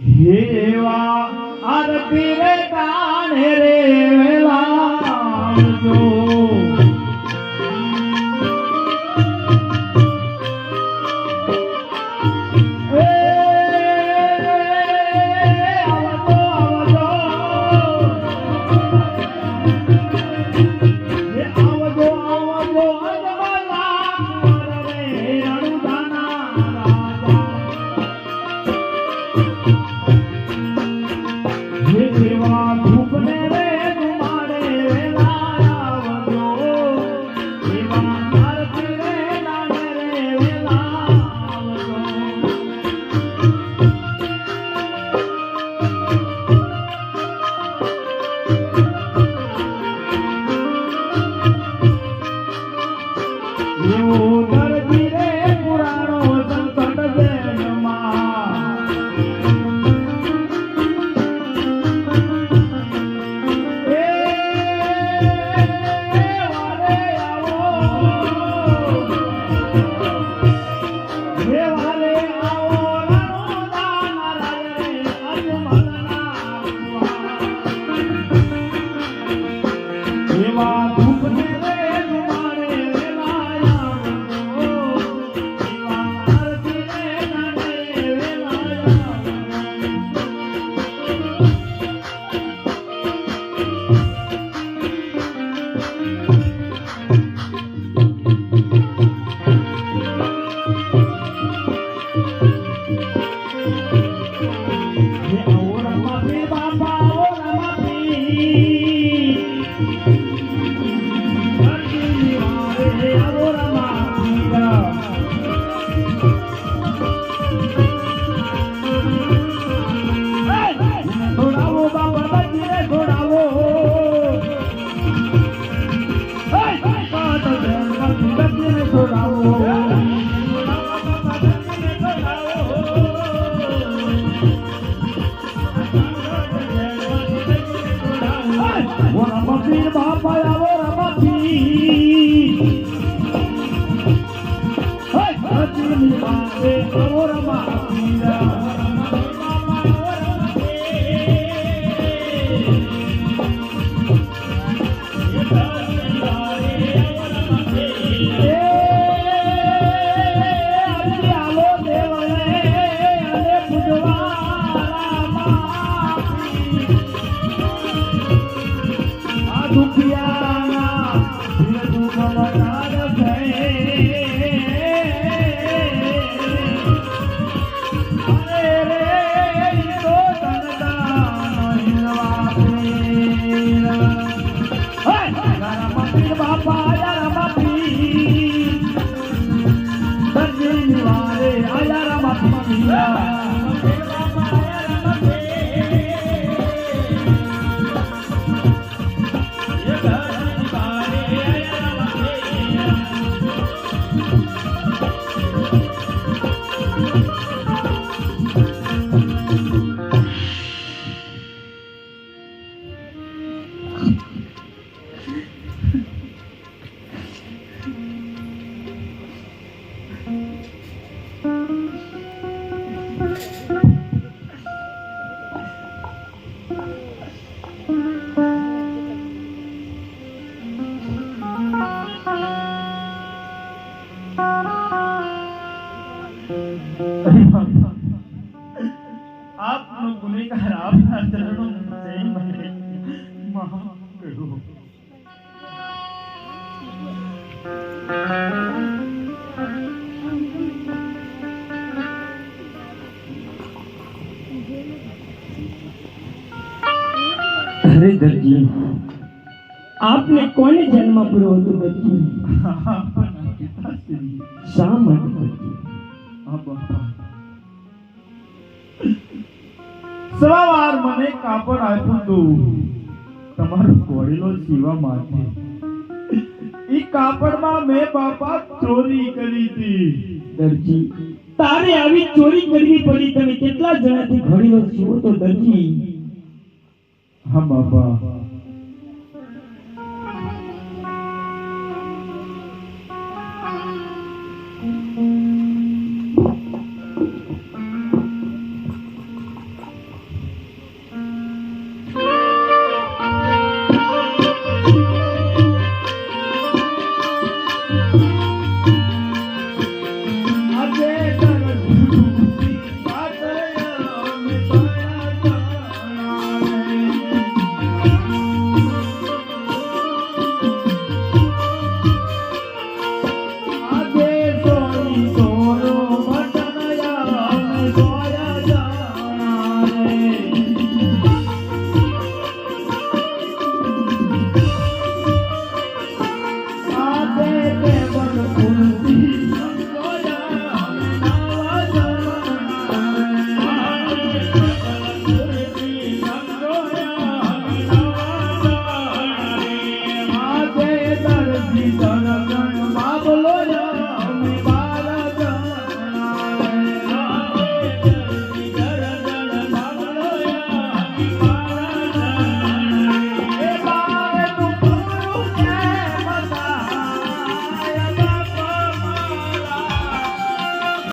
હેવા અર્પિત કાન રે. હે દેવા ધૂપને રે Oh. અર્જુની વારે ઓરા માપી બાપા આપને કોને જન્મ આપ્યો હતો દરજી શા માટે? સવાર મને કાપડ આપ્યું હતું તમારો ઘોડેલો સીવા માટે ઈ કાપડમાં મેં બાપા ચોરી કરી હતી. દરજી તારે આવી ચોરી કરવી પડી. તમે કેટલા જણાથી ઘડીઓ છો તો દરજી. હા બાપા.